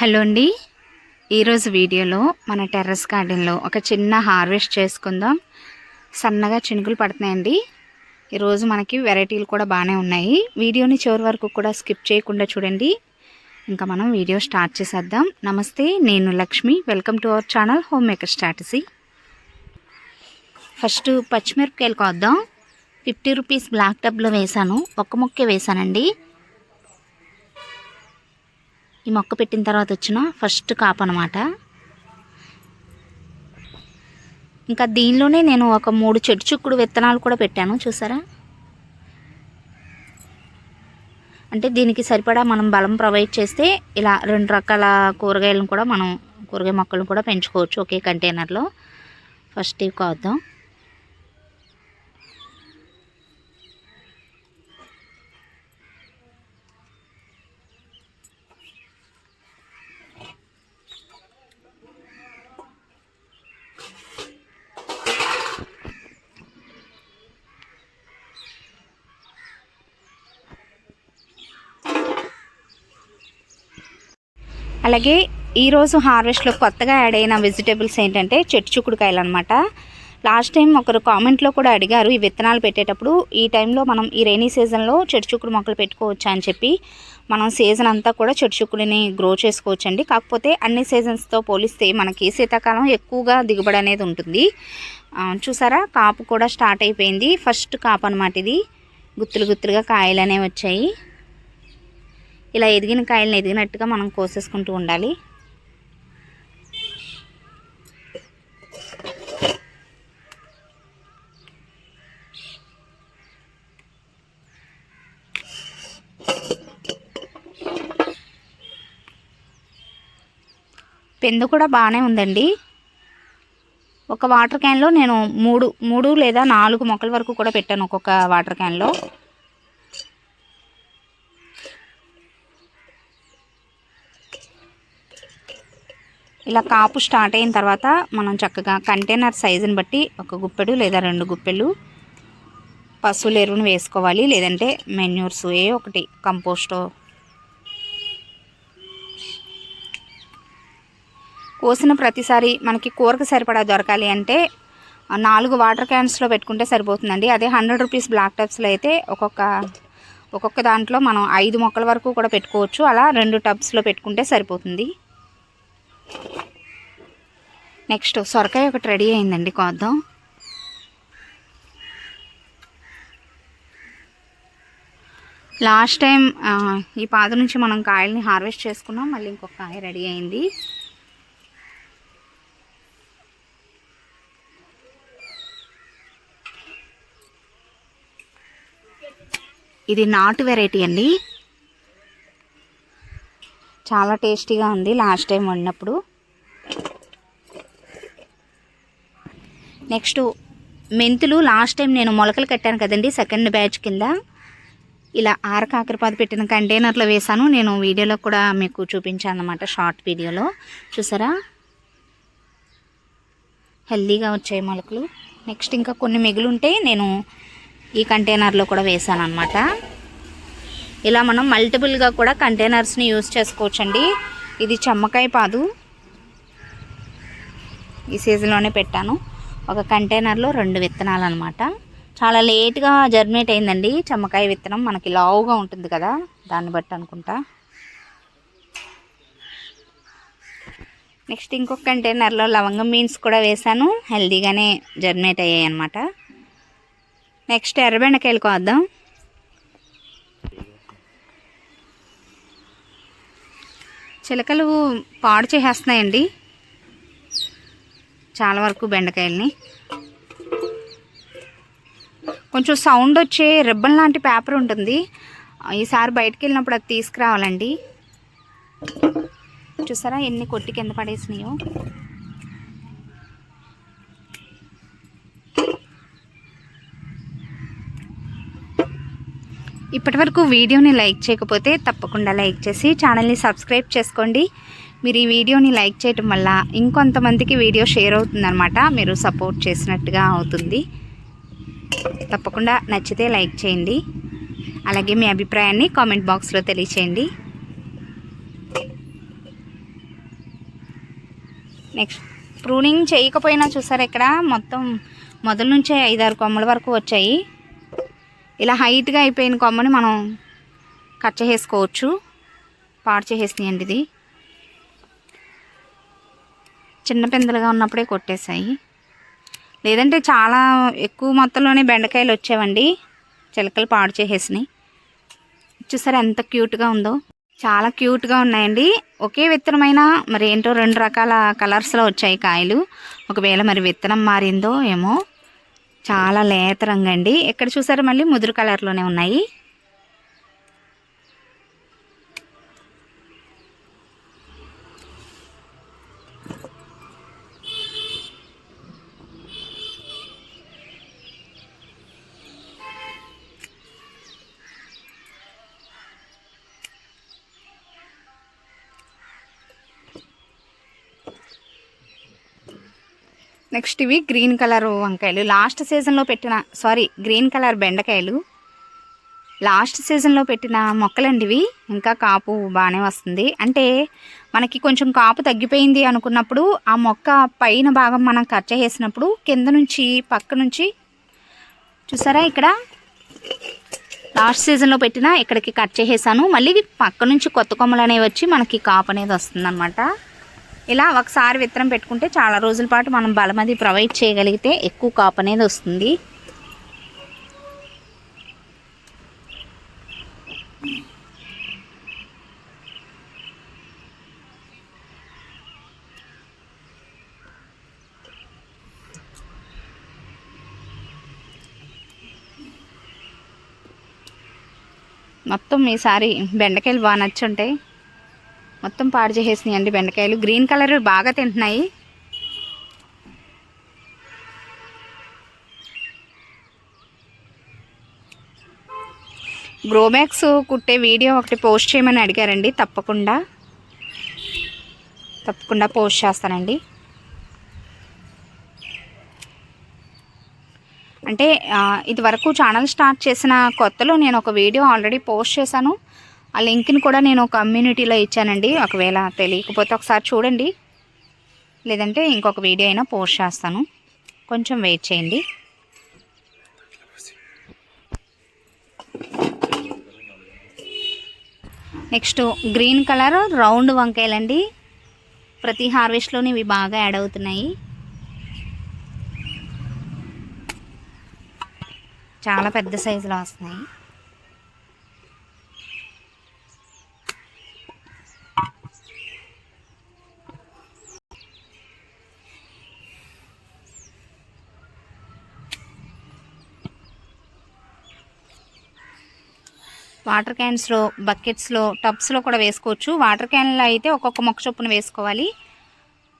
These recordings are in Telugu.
హలో అండి. ఈరోజు వీడియోలో మన టెర్రస్ గార్డెన్లో ఒక చిన్న హార్వెస్ట్ చేసుకుందాం. సన్నగా చినుకులు పడుతున్నాయండి. ఈరోజు మనకి వెరైటీలు కూడా బాగానే ఉన్నాయి. వీడియోని చివరి వరకు కూడా స్కిప్ చేయకుండా చూడండి. ఇంకా మనం వీడియో స్టార్ట్ చేసేద్దాం. నమస్తే నేను Lakshmi. Welcome to our channel home maker strategy. First పచ్చిమిరపకాయలు కోద్దాం. ఫిఫ్టీ రూపీస్ బ్లాక్ టబ్లో వేసాను ఒక్క ముక్కే వేసానండి ఈ మొక్క పెట్టిన తర్వాత వచ్చిన ఫస్ట్ కాపు అనమాట ఇంకా దీనిలోనే నేను ఒక మూడు చెట్టు చుక్కుడు విత్తనాలు కూడా పెట్టాను చూసారా? అంటే దీనికి సరిపడా మనం బలం ప్రొవైడ్ చేస్తే ఇలా రెండు రకాల కూరగాయలను కూడా మనం కూరగాయ మొక్కలను కూడా పెంచుకోవచ్చు ఒకే కంటైనర్లో. ఫస్ట్ ఇవి కోద్దాం. అలాగే ఈరోజు హార్వెస్ట్లో కొత్తగా యాడ్ అయిన వెజిటేబుల్స్ ఏంటంటే చెట్టు చుక్కుడుకాయలు అనమాట లాస్ట్ టైం ఒకరు కామెంట్లో కూడా అడిగారు ఈ విత్తనాలు పెట్టేటప్పుడు ఈ టైంలో మనం ఈ రైనీ సీజన్లో చెట్టు చుక్కుడు మొక్కలు పెట్టుకోవచ్చా అని చెప్పి మనం సీజన్ అంతా కూడా చెట్టు చుక్కుడిని గ్రో చేసుకోవచ్చండి. కాకపోతే అన్ని సీజన్స్తో పోలిస్తే మనకి శీతాకాలం ఎక్కువగా దిగుబడి అనేది ఉంటుంది. చూసారా? కాపు కూడా స్టార్ట్ అయిపోయింది. ఫస్ట్ కాపు అనమాట ఇది. గుత్తులు గుత్తులుగా కాయలు అనేవి వచ్చాయి. ఇలా ఎదిగిన కాయలను ఎదిగినట్టుగా మనం కోసేసుకుంటూ ఉండాలి. పెందు కూడా బాగానే ఉందండి. ఒక వాటర్ క్యాన్లో నేను మూడు మూడు లేదా నాలుగు మొక్కల వరకు కూడా పెట్టాను ఒక్కొక్క వాటర్ క్యాన్లో. ఇలా కాపు స్టార్ట్ అయిన తర్వాత మనం చక్కగా కంటైనర్ సైజుని బట్టి ఒక గుప్పెడు లేదా రెండు గుప్పెలు పశువుల ఎరువును వేసుకోవాలి లేదంటే మెన్యూర్స్ ఏ ఒకటి కంపోస్టో. కోసిన ప్రతిసారి మనకి కూరకు సరిపడా దొరకాలి అంటే నాలుగు వాటర్ క్యాన్స్లో పెట్టుకుంటే సరిపోతుందండి. అదే హండ్రెడ్ రూపీస్ బ్లాక్ టబ్స్లో అయితే ఒక్కొక్క ఒక్కొక్క దాంట్లో మనం ఐదు మొక్కల వరకు కూడా పెట్టుకోవచ్చు. అలా రెండు టబ్స్లో పెట్టుకుంటే సరిపోతుంది. నెక్స్ట్ సొరకాయ ఒకటి రెడీ అయిందండి కోద్దాం. లాస్ట్ టైం ఈ పాద నుంచి మనం కాయల్ని హార్వెస్ట్ చేసుకున్నాం మళ్ళీ ఇంకొక కాయ రెడీ అయింది. ఇది నాటు వెరైటీ అండి. చాలా టేస్టీగా ఉంది లాస్ట్ టైం వండినప్పుడు. నెక్స్ట్ మెంతులు లాస్ట్ టైం నేను మొలకలు కట్టాను కదండి సెకండ్ బ్యాచ్ కింద. ఇలా ఆర కాకరపాదు పెట్టిన కంటైనర్లో వేసాను నేను వీడియోలో కూడా మీకు చూపించాను అనమాట షార్ట్ వీడియోలో. చూసారా? హెల్దీగా వచ్చాయి మొలకలు. నెక్స్ట్ ఇంకా కొన్ని మిగులుంటే నేను ఈ కంటైనర్లో కూడా వేసాను అనమాట ఇలా మనం మల్టిపుల్గా కూడా కంటైనర్స్ని యూజ్ చేసుకోవచ్చండి. ఇది చెమ్మకాయ పాదు. ఈ సీజన్లోనే పెట్టాను. ఒక కంటైనర్లో రెండు విత్తనాలు అనమాట చాలా లేట్గా జర్మినేట్ అయిందండి. చెమ్మకాయ విత్తనం మనకి లావుగా ఉంటుంది కదా. దాన్ని బట్టి అనుకుంటా. నెక్స్ట్ ఇంకొక కంటైనర్లో లవంగం బీన్స్ కూడా వేసాను హెల్దీగానే జర్మినేట్ అయ్యాయి అనమాట నెక్స్ట్ ఎర్రబెండకాయలు కోద్దాం. చిలకలు పాడు చేసేస్తున్నాయండి. చాలా వరకు బెండకాయల్ని. కొంచెం సౌండ్ వచ్చే రిబ్బన్ లాంటి పేపర్ ఉంటుంది. ఈసారి బయటికి వెళ్ళినప్పుడు అది తీసుకురావాలండి. చూసారా ఎన్ని కొట్టి కింద పడేసినాయో? ఇప్పటివరకు వీడియోని లైక్ చేయకపోతే తప్పకుండా లైక్ చేసి ఛానల్ని సబ్స్క్రైబ్ చేసుకోండి. మీరు ఈ వీడియోని లైక్ చేయటం వల్ల ఇంకొంతమందికి వీడియో షేర్ అవుతుందన్నమాట. మీరు సపోర్ట్ చేసినట్టుగా అవుతుంది. తప్పకుండా నచ్చితే లైక్ చేయండి. అలాగే మీ అభిప్రాయాన్ని కామెంట్ బాక్స్లో తెలియచేయండి. నెక్స్ట్ ప్రూనింగ్ చేయకపోయినా చూసారా ఇక్కడ? మొత్తం మొదల నుంచే ఐదారు కొమ్మల వరకు వచ్చాయి. ఇలా హైట్గా అయిపోయిన కొమ్మని మనం కట్ చేసేసుకోవచ్చు. పాడు చేసేసినాయండి ఇది. చిన్న పిందలుగా ఉన్నప్పుడే కొట్టేశాయి లేదంటే చాలా ఎక్కువ మొత్తంలోనే బెండకాయలు వచ్చేవండి. చిలకలు పాడు చేసేసినాయి. చూసారా ఎంత క్యూట్గా ఉందో? చాలా క్యూట్గా ఉన్నాయండి. ఒకే విత్తనమైన మరి ఏంటో రెండు రకాల కలర్స్లో వచ్చాయి కాయలు. ఒకవేళ మరి విత్తనం మారిందో ఏమో. చాలా లేత రంగు అండి ఇక్కడ చూసారా మళ్ళీ? ముదురు కలర్లోనే ఉన్నాయి. నెక్స్ట్ ఇవి గ్రీన్ కలర్ వంకాయలు. లాస్ట్ సీజన్లో పెట్టిన సారీ గ్రీన్ కలర్ బెండకాయలు. లాస్ట్ సీజన్లో పెట్టిన మొక్కలండి ఇవి. ఇంకా కాపు బాగానే వస్తుంది. అంటే మనకి కొంచెం కాపు తగ్గిపోయింది అనుకున్నప్పుడు ఆ మొక్క పైన భాగం మనం కట్ చేసినప్పుడు కింద నుంచి పక్క నుంచి చూసారా ఇక్కడ? లాస్ట్ సీజన్లో పెట్టిన ఇక్కడికి కట్ చేసేసాను. మళ్ళీ పక్క నుంచి కొత్త కొమ్మలు అనేవి వచ్చి మనకి కాపు అనేది వస్తుంది ఇలా ఒకసారి విత్తనం పెట్టుకుంటే చాలా రోజుల పాటు మనం బలం అది ప్రొవైడ్ చేయగలిగితే ఎక్కువ కాపు అనేది వస్తుంది. మొత్తం ఈసారి బెండకాయలు బాగా నచ్చుంటాయి. మొత్తం పాడు చేసేసినాయి అండి బెండకాయలు గ్రీన్ కలర్ బాగా తింటున్నాయి. గ్రోబ్యాగ్స్ కుట్టే వీడియో ఒకటి పోస్ట్ చేయమని అడిగారండి. తప్పకుండా. తప్పకుండా పోస్ట్ చేస్తానండి. అంటే ఇదివరకు ఇది వరకు ఛానల్ స్టార్ట్ చేసిన కొత్తలో నేను ఒక వీడియో ఆల్రెడీ పోస్ట్ చేశాను. ఆ లింక్ని కూడా నేను కమ్యూనిటీలో ఇచ్చానండి. ఒకవేళ తెలియకపోతే ఒకసారి చూడండి. లేదంటే ఇంకొక వీడియో అయినా పోస్ట్ చేస్తాను. కొంచెం వెయిట్ చేయండి. నెక్స్ట్ గ్రీన్ కలర్ రౌండ్ వంకాయలండి. ప్రతి హార్వెస్ట్లోని ఇవి బాగా యాడ్ అవుతున్నాయి. చాలా పెద్ద సైజులో వస్తున్నాయి. వాటర్ క్యాన్స్లో బకెట్స్లో టబ్స్లో కూడా వేసుకోవచ్చు. వాటర్ క్యాన్లో అయితే ఒక్కొక్క మొక్క చొప్పున వేసుకోవాలి.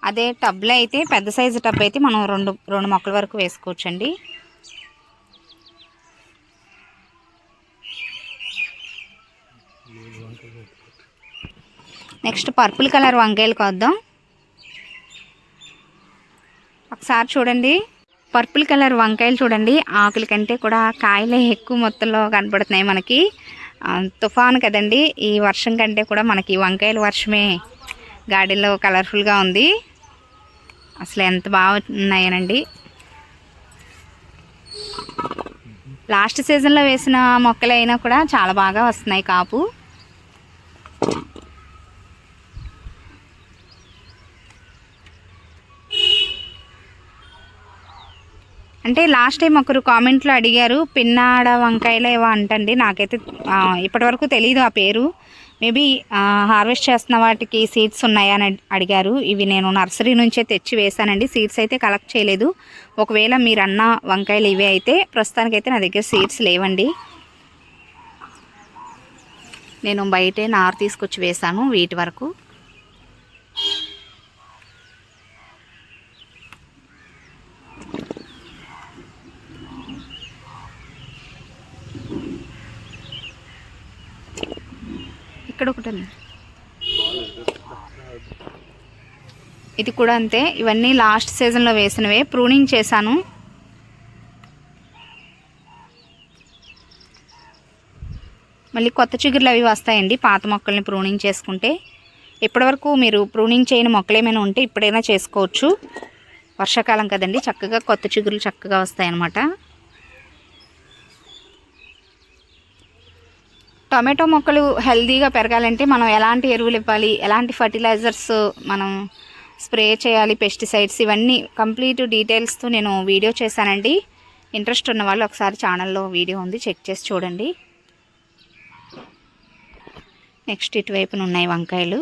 అదే టబ్లో అయితే పెద్ద సైజు టబ్ అయితే మనం రెండు రెండు మొక్కల వరకు వేసుకోవచ్చండి. నెక్స్ట్ పర్పుల్ కలర్ వంకాయలు కొద్దాం. ఒకసారి చూడండి. పర్పుల్ కలర్ వంకాయలు చూడండి. ఆకుల కంటే కూడా కాయలే ఎక్కువ మొత్తంలో కనపడుతున్నాయి మనకి. తుఫాను కదండి. ఈ వర్షం కంటే కూడా మనకి వంకాయల వర్షమే గార్డెన్లో కలర్ఫుల్గా ఉంది. అసలు ఎంత బాగున్నాయనండి లాస్ట్ సీజన్లో వేసిన మొక్కలైనా కూడా చాలా బాగా వస్తున్నాయి కాపు. అంటే లాస్ట్ టైం ఒకరు కామెంట్లో అడిగారు పిన్నాడ వంకాయలు ఏవో అంటండి. నాకైతే ఇప్పటివరకు తెలియదు ఆ పేరు. మేబీ హార్వెస్ట్ చేస్తున్న వాటికి సీడ్స్ ఉన్నాయని అడిగారు. ఇవి నేను నర్సరీ నుంచే తెచ్చి వేశానండి. సీడ్స్ అయితే కలెక్ట్ చేయలేదు. ఒకవేళ మీరు అన్న వంకాయలు ఇవే అయితే ప్రస్తుతానికైతే నా దగ్గర సీడ్స్ లేవండి. నేను బయటే నారు తీసుకొచ్చి వేశాను వీటి వరకు. ఇక్కడ ఒకటి ఉంది ఇది కూడా అంతే. ఇవన్నీ లాస్ట్ సీజన్లో వేసినవే. ప్రూనింగ్ చేశాను. మళ్ళీ కొత్త చిగురులు అవి వస్తాయండి పాత మొక్కల్ని ప్రూనింగ్ చేసుకుంటే. ఇప్పటివరకు మీరు ప్రూనింగ్ చేయని మొక్కలు ఏమైనా ఉంటే ఇప్పుడైనా చేసుకోవచ్చు. వర్షాకాలం కదండి చక్కగా కొత్త చిగురులు చక్కగా వస్తాయన్నమాట. టొమాటో మొక్కలు హెల్తీగా పెరగాలంటే మనం ఎలాంటి ఎరువులు ఇవ్వాలి? ఎలాంటి ఫర్టిలైజర్స్ మనం స్ప్రే చేయాలి? పెస్టిసైడ్స్ ఇవన్నీ కంప్లీట్ డీటెయిల్స్తో నేను వీడియో చేశానండి. ఇంట్రెస్ట్ ఉన్న వాళ్ళు ఒకసారి ఛానల్లో వీడియో ఉంది చెక్ చేసి చూడండి. నెక్స్ట్ ఇటువైపున ఉన్నాయి వంకాయలు.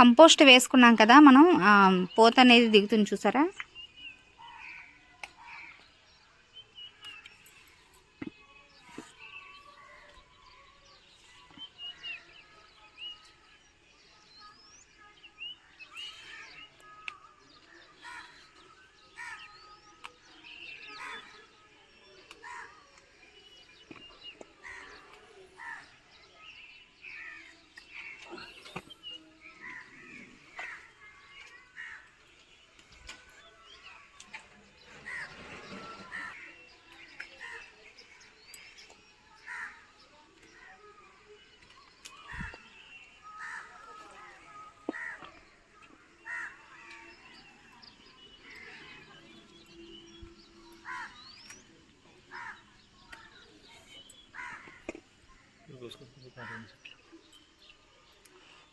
కంపోస్ట్ వేసుకున్నాం కదా మనం పోత అనేది దిగుతుంది చూసారా?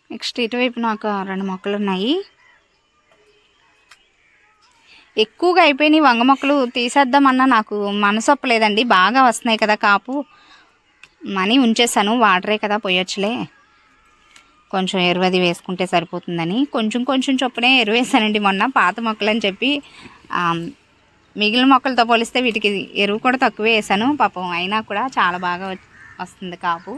నెక్స్ట్ ఇటువైపు నాకు రెండు మొక్కలు ఉన్నాయి ఎక్కువగా అయిపోయినాయి వంగ మొక్కలు తీసేద్దామన్నా నాకు మనసు ఒప్పలేదండి. బాగా వస్తున్నాయి కదా కాపు. మనీ ఉంచేసాను వాటరే కదా పోయొచ్చులే. కొంచెం ఎరువది వేసుకుంటే సరిపోతుందని. కొంచెం కొంచెం చొప్పునే ఎరువు వేసానండి మొన్న పాత మొక్కలు అని చెప్పి మిగిలిన మొక్కలతో పోలిస్తే వీటికి ఎరువు కూడా తక్కువే వేసాను. పాపం అయినా కూడా చాలా బాగా వస్తుంది కాపు.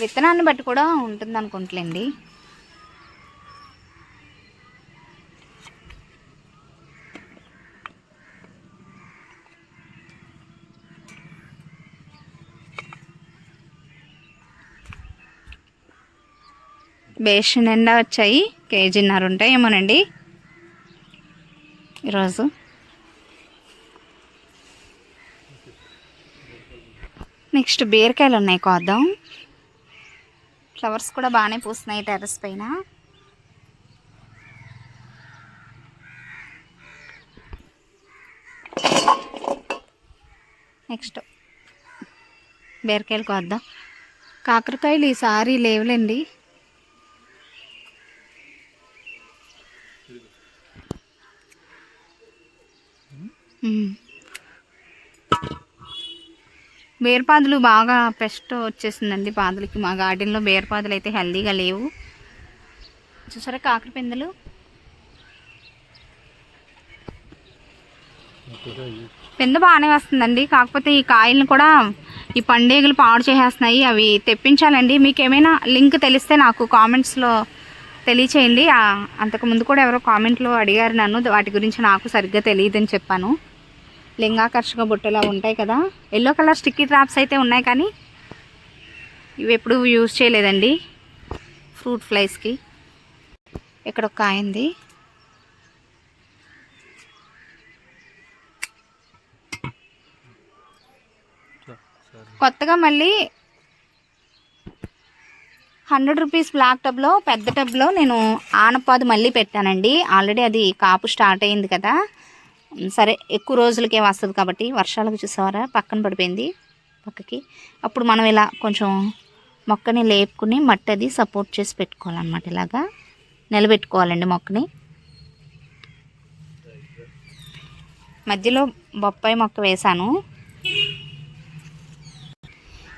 విత్తనాన్ని బట్టి కూడా ఉంటుంది అనుకుంటలేండి బేష్ నిండా వచ్చాయి. కేజీన్నర ఉంటాయి ఏమోనండి ఈరోజు. నెక్స్ట్ బీరకాయలు ఉన్నాయి కోద్దాం. ఫ్లవర్స్ కూడా బాగానే పూస్తున్నాయి టెర్రస్ పైన. నెక్స్ట్ బీరకాయలు కోద్దాం. కాకరకాయలు ఈసారి లేవులేండి. బేర్పాదులు బాగా పెస్ట్ వచ్చేసిందండి పాదులకి. మా గార్డెన్లో బేర్పాదులు అయితే హెల్దీగా లేవు. చూసారా కాకర పిందెలు? పింద బాగానే వస్తుందండి. కాకపోతే ఈ కాయలను కూడా ఈ పండుగలు పాడు చేసేస్తున్నాయి. అవి తెప్పించాలండి. మీకు ఏమైనా లింక్ తెలిస్తే నాకు కామెంట్స్లో తెలియచేయండి. అంతకుముందు కూడా ఎవరో కామెంట్లో అడిగారు నన్ను. వాటి గురించి నాకు సరిగ్గా తెలియదని చెప్పాను. లింగాకర్షక బుట్టలా ఉంటాయి కదా. ఎల్లో కలర్ స్టిక్కీ ట్రాప్స్ అయితే ఉన్నాయి కానీ ఇవి ఎప్పుడు యూజ్ చేయలేదండి. ఫ్రూట్ ఫ్లైస్కి ఇక్కడ ఒక కాయింది కొత్తగా మళ్ళీ హండ్రెడ్ రూపీస్ బ్లాక్ టబ్లో పెద్ద టబ్లో నేను ఆనపాదు మళ్ళీ పెట్టానండి. ఆల్రెడీ అది కాపు స్టార్ట్ అయింది కదా. సరే ఎక్కువ రోజులకే వస్తుంది కాబట్టి వర్షాలకు చూసేవారా? పక్కన పడిపోయింది పక్కకి. అప్పుడు మనం ఇలా కొంచెం మొక్కని లేపుకుని మట్టి అది సపోర్ట్ చేసి పెట్టుకోవాలన్నమాట ఇలాగా. నిలబెట్టుకోవాలండి మొక్కని. మధ్యలో బొప్పాయి మొక్క వేశాను.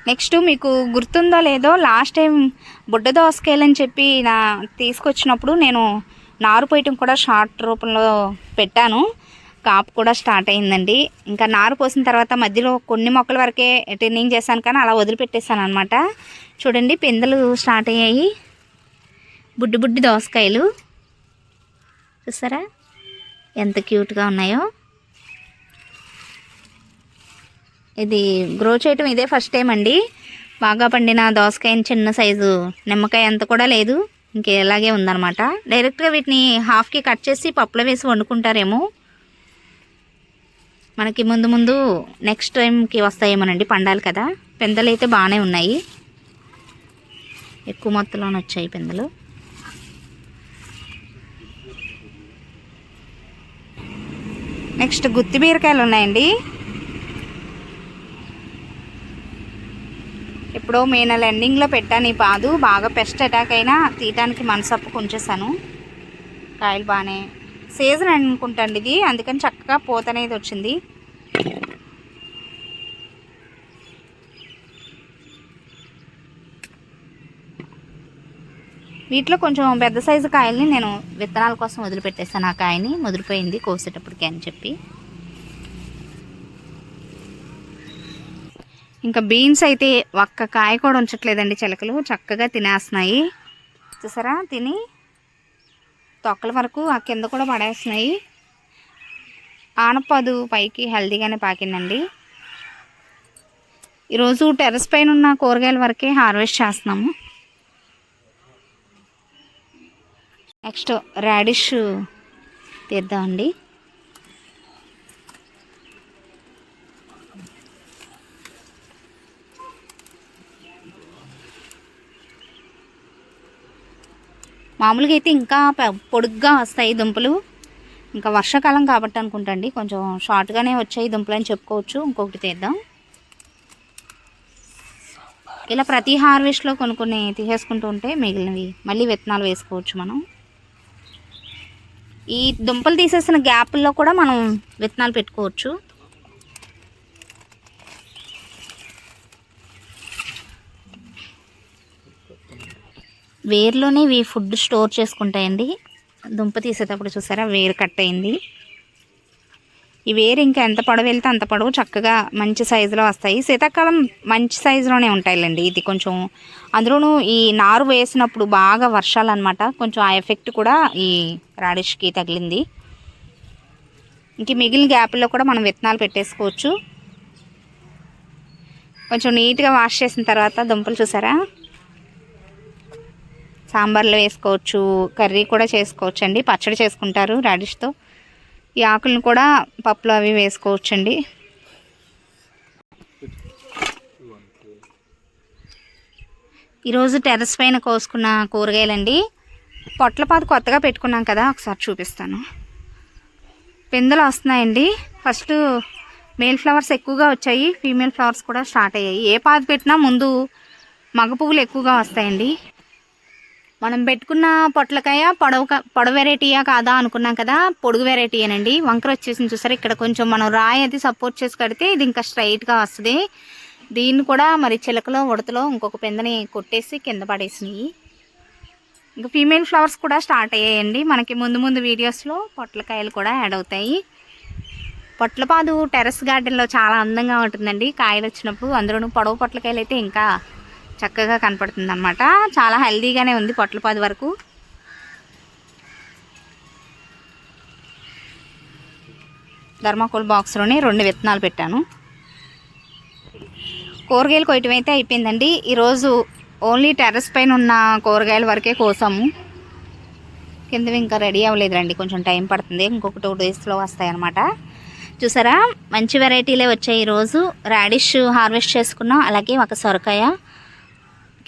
నెక్స్ట్ మీకు గుర్తుందో లేదో లాస్ట్ టైం బుడ్డ దోసకాయలు అని చెప్పి నా తీసుకొచ్చినప్పుడు నేను నారు పోయటం కూడా షార్ట్ రూపంలో పెట్టాను. కాపు కూడా స్టార్ట్ అయిందండి. ఇంకా నారు పోసిన తర్వాత మధ్యలో కొన్ని మొక్కల వరకే టెన్నింగ్ చేశాను కానీ అలా వదిలిపెట్టేశాను అనమాట చూడండి పిందెలు స్టార్ట్ అయ్యాయి. బుడ్డి బుడ్డి దోసకాయలు. చూసారా? ఎంత క్యూట్గా ఉన్నాయో. ఇది గ్రో చేయటం ఇదే ఫస్ట్ టైం అండి. బాగా పండిన దోసకాయ చిన్న సైజు నిమ్మకాయ అంత కూడా లేదు. ఇంకే ఇలాగే ఉందన్నమాట. డైరెక్ట్గా వీటిని హాఫ్కి కట్ చేసి పప్పులో వేసి వండుకుంటారేమో. మనకి ముందు ముందు నెక్స్ట్ టైంకి వస్తాయేమోనండి పండాలి కదా. పెందలు అయితే బాగానే ఉన్నాయి. ఎక్కువ మొత్తంలోనే వచ్చాయి పెందలు. నెక్స్ట్ గుత్తి బీరకాయలు ఉన్నాయండి. ఎప్పుడో మే నెల ఎండింగ్లో పెట్టాను ఈ పాదు. బాగా పెస్ట్ అటాక్ అయినా తీయటానికి మనసప్పు ఉంచేసాను కాయలు బాగానే సీజన్ అనుకుంటాండి ఇది. అందుకని చక్కగా పూత అనేది వచ్చింది. వీటిలో కొంచెం పెద్ద సైజు కాయల్ని నేను విత్తనాల కోసం వదిలిపెట్టేసాను ఆ కాయని ముదిరిపోయింది కోసేటప్పటికి అని చెప్పి. ఇంకా బీన్స్ అయితే ఒక్క కాయ కూడా ఉంచట్లేదండి చిలకలు. చక్కగా తినేస్తున్నాయి. చూసారా? తిని తొక్కల వరకు ఆ కింద కూడా పడేస్తున్నాయి. ఆనపదు పైకి హెల్దీగానే పాకిందండి. ఈరోజు టెర్రస్ పైన ఉన్న కూరగాయల వరకే హార్వెస్ట్ చేస్తున్నాము. నెక్స్ట్ రాడిష్ తీద్దామండి. మామూలుగా అయితే ఇంకా పొడుగ్గా వస్తాయి దుంపలు. ఇంకా వర్షాకాలం కాబట్టి అనుకుంటండి. కొంచెం షార్ట్గానే వచ్చాయి దుంపలు అని చెప్పుకోవచ్చు. ఇంకొకటి తీద్దాం. ఇలా ప్రతి హార్వెస్ట్లో కొన్ని కొన్ని తీసేసుకుంటూ ఉంటే మిగిలినవి మళ్ళీ విత్తనాలు వేసుకోవచ్చు మనం. ఈ దుంపలు తీసేసిన గ్యాప్ల్లో కూడా మనం విత్తనాలు పెట్టుకోవచ్చు. వేర్లోనే ఇవి ఫుడ్ స్టోర్ చేసుకుంటాయండి. దుంప తీసేటప్పుడు చూసారా? వేరు కట్ అయింది. ఈ వేరు ఇంకా ఎంత పొడవు వెళ్తే అంత పొడవు చక్కగా మంచి సైజులో వస్తాయి. శీతాకాలం మంచి సైజులోనే ఉంటాయిలేండి ఇది కొంచెం. అందులోనూ ఈ నారు వేసినప్పుడు బాగా వర్షాలు అనమాట కొంచెం ఆ ఎఫెక్ట్ కూడా ఈ రాడిష్కి తగిలింది. ఇంక మిగిలిన గ్యాప్లో కూడా మనం విత్తనాలు పెట్టేసుకోవచ్చు. కొంచెం నీట్గా వాష్ చేసిన తర్వాత దుంపలు చూసారా? సాంబార్లో వేసుకోవచ్చు కర్రీ కూడా చేసుకోవచ్చు అండి పచ్చడి చేసుకుంటారు రాడిష్తో. ఈ ఆకులను కూడా పప్పులు అవి వేసుకోవచ్చండి. ఈరోజు టెర్రస్ పైన కోసుకున్న కూరగాయలండి. పొట్లపాదు కొత్తగా పెట్టుకున్నాం కదా ఒకసారి చూపిస్తాను. పిందెలు వస్తున్నాయండి. ఫస్ట్ మేల్ ఫ్లవర్స్ ఎక్కువగా వచ్చాయి. ఫీమేల్ ఫ్లవర్స్ కూడా స్టార్ట్ అయ్యాయి. ఏ పాదు పెట్టినా ముందు మగ పువ్వులు ఎక్కువగా వస్తాయండి. మనం పెట్టుకున్న పొట్లకాయ పొడవు పొడవ పొడవు వెరైటీయా కాదా అనుకున్నాం కదా పొడుగు వెరైటీయేనండి. వంకర వచ్చేసింది చూసారు ఇక్కడ కొంచెం మనం రాయి అది సపోర్ట్ చేసి కడితే ఇది ఇంకా స్ట్రైట్గా వస్తుంది. దీన్ని కూడా మరి చిలకలో ఉడతలో ఇంకొక పెందని కొట్టేసి కింద పడేసినాయి ఇంకా ఫీమేల్ ఫ్లవర్స్ కూడా స్టార్ట్ అయ్యాయండి. మనకి ముందు ముందు వీడియోస్లో పొట్లకాయలు కూడా యాడ్ అవుతాయి. పొట్లపాదు టెర్రస్ గార్డెన్లో చాలా అందంగా ఉంటుందండి. కాయలు వచ్చినప్పుడు అందులోనూ పొడవు పొట్లకాయలు అయితే ఇంకా చక్కగా కనపడుతుంది అనమాట చాలా హెల్దీగానే ఉంది పొట్లపాది వరకు. ధర్మాకోల్ బాక్స్లోనే రెండు విత్తనాలు పెట్టాను. కూరగాయలు కొయ్యటం అయితే అయిపోయిందండి. ఈరోజు ఓన్లీ టెర్రస్ పైన ఉన్న కూరగాయల వరకే కోసాము. కిందవి ఇంకా రెడీ అవ్వలేదురండి కొంచెం టైం పడుతుంది. ఇంకొక టూ డేస్లో వస్తాయి అనమాట చూసారా? మంచి వెరైటీలే వచ్చాయి ఈరోజు. రాడిష్ హార్వెస్ట్ చేసుకున్నాం. అలాగే ఒక సొరకాయ.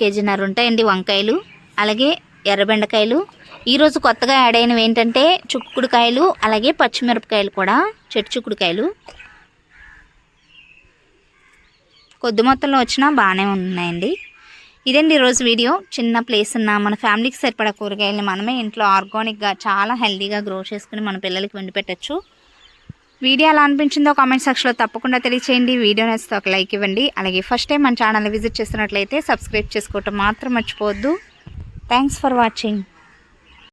కేజీన్నర ఉంటాయండి వంకాయలు అలాగే ఎర్రబెండకాయలు. ఈరోజు కొత్తగా యాడ్ అయినవి ఏంటంటే చుక్కుడుకాయలు అలాగే పచ్చిమిరపకాయలు కూడా చెట్టు చుక్కుడుకాయలు. కొద్ది మొత్తంలో వచ్చినా బాగానే ఉన్నాయండి. ఇదండి ఈరోజు వీడియో. చిన్న ప్లేస్ ఉన్న మన ఫ్యామిలీకి సరిపడా కూరగాయలని మనమే ఇంట్లో ఆర్గానిక్గా చాలా హెల్తీగా గ్రో చేసుకుని మన పిల్లలకి వండి పెట్టచ్చు. వీడియో ఎలా అనిపించిందో కామెంట్ సెక్షన్లో తప్పకుండా తెలియచేయండి. వీడియో నచ్చితే ఒక లైక్ ఇవ్వండి. అలాగే ఫస్ట్ టైం మన ఛానల్ విజిట్ చేస్తున్నట్లయితే సబ్స్క్రైబ్ చేసుకోవటం మాత్రం మర్చిపోవద్దు. Thanks for watching